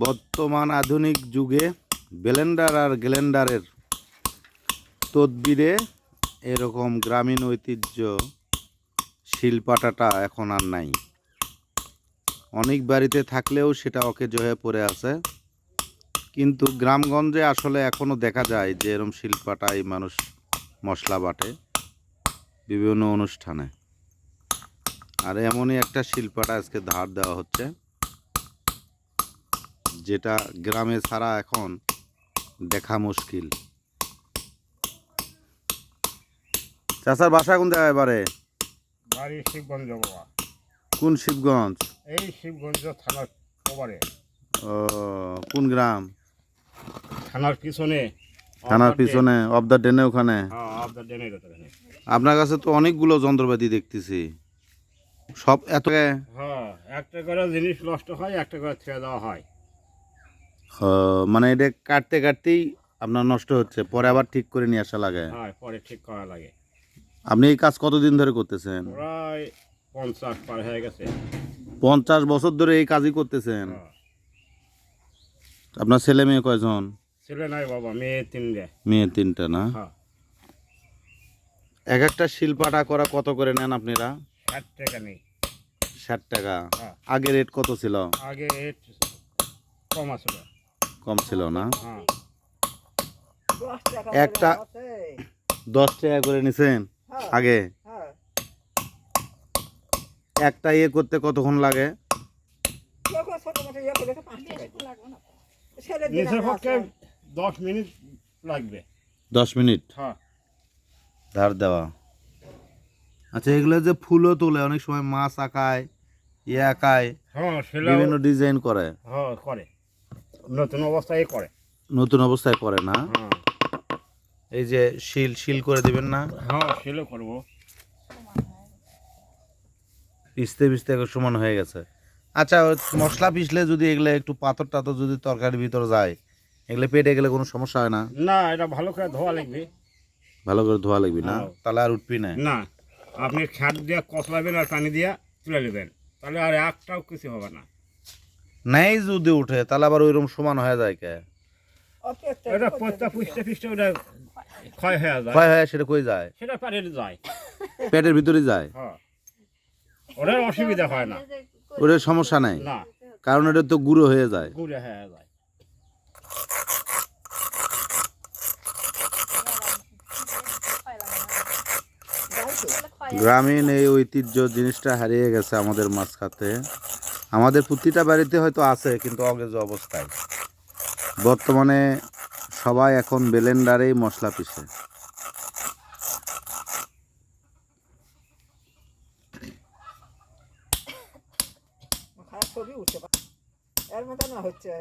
বর্তমান আধুনিক যুগে ব্লেন্ডার আর গ্লেন্ডারের তদবিরে এরকম গ্রামীণ ঐতিহ্য শিলপাটাটা এখন আর নাই। অনেক বাড়িতে থাকলেও সেটা অকেজ হয়ে পড়ে আছে। কিন্তু গ্রামগঞ্জে আসলে এখনও দেখা যায় যে এরকম শিলপাটাই মানুষ মশলা বাটে বিভিন্ন অনুষ্ঠানে। আর এমনই একটা শিল্পাটা আজকে ধার দেওয়া হচ্ছে। যেটা গ্রামে ছাড়া এখন দেখা মুশকিল। চাচার বাসা কোন জায়গায় এবারে? বাড়ি শিবগঞ্জ বাবা কোন শিবগঞ্জ? এই শিবগঞ্জ থানার ও কোন গ্রাম? থানার পিছনে। থানার পিছনে অব দ্য ডেনে ওখানে? হ্যাঁ আপনার কাছে তো অনেকগুলো যন্ত্রপাতি দেখতেছি। সব এত হ্যাঁ একটা করে জিনিস নষ্ট হয় একটা করে ছেড়ে দেওয়া হয়। মানে এটা কাটতে কাটতেই আপনার নষ্ট হচ্ছে পরে আবার ঠিক করে নিয়ে আসা লাগে। হ্যাঁ পরে ঠিক করা লাগে। আপনি এই কাজ কতদিন ধরে করতেছেন? প্রায় পঞ্চাশ পার হয়ে গেছে। পঞ্চাশ বছর ধরে এই কাজই করতেছেন? হ্যাঁ। আপনার ছেলে মেয়ে কয়জন? ছেলে নাই বাবা মেয়ে তিনটে। মেয়ে তিনটা না? হ্যাঁ। এক একটা শিল্পাটা করা কত করে নেন আপনারা? ষাট টাকা নেই। ষাট টাকা। আগে রেট কত ছিল? আগে রেট কম আছিল। কম ছিল না। হ্যাঁ। একটা দশ টাকা করে নিছেন আগে? একটা ইয়ে করতে কতক্ষণ লাগে? দশ মিনিট লাগবে। দশ মিনিট? হ্যাঁ। ধার দেওয়া। আচ্ছা এগুলো যে ফুলও তোলে অনেক সময় মাছ আঁকায় ইয়ে আঁকায় হ্যাঁ বিভিন্ন ডিজাইন করে। হ্যাঁ করে। নতুন অবস্থায় করে। নতুন অবস্থায় করে না? এই যে শিল শিল করে দিবেন না? হ্যাঁ সেটা করব। পিসতে পিসতে সমান হয়ে গেছে। আচ্ছা মশলা পিসলে যদি এগুলো একটু পাথর টাথর যদি তরকারির ভিতর যায় এগুলো পেটে গেলে কোনো সমস্যা হয় না? না এটা ভালো করে ধোয়া লাগবে। ভালো করে ধোয়া লাগবে না? হ্যাঁ। তাহলে আর উঠবি না? না আপনি খ্যাট দিয়ে কষলাবেন আর পানি দিয়ে তুলে নেবেন। তাহলে আর একটাও কিছু হবে না। নাই যদি উঠে তাহলে আবার ওইরকম সমান হয়ে যায় কে? পচা ওটা ক্ষয় হয়ে যায়। ক্ষয় হয় সেটা কই যায়? সেটা পারে যায়। পেটের ভিতরে যায়? হ্যাঁ। ওটার অসুবিধা হয় না। ওটার সমস্যা নাই? না। কারণ এটা তো গুঁড়ো হয়ে যায়। গুড়ে হয়ে যায়। গ্রামীণ এই ঐতিহ্য জিনিসটা হারিয়ে গেছে আমাদের মাঝখাতে। আমাদের প্রতিটা বাড়িতে হয়তো আছে, কিন্তু অগেজ অবস্থায়। বর্তমানে সবাই এখন বেলেন্ডারেই মশলা পিষে। এর মতো না হচ্ছে।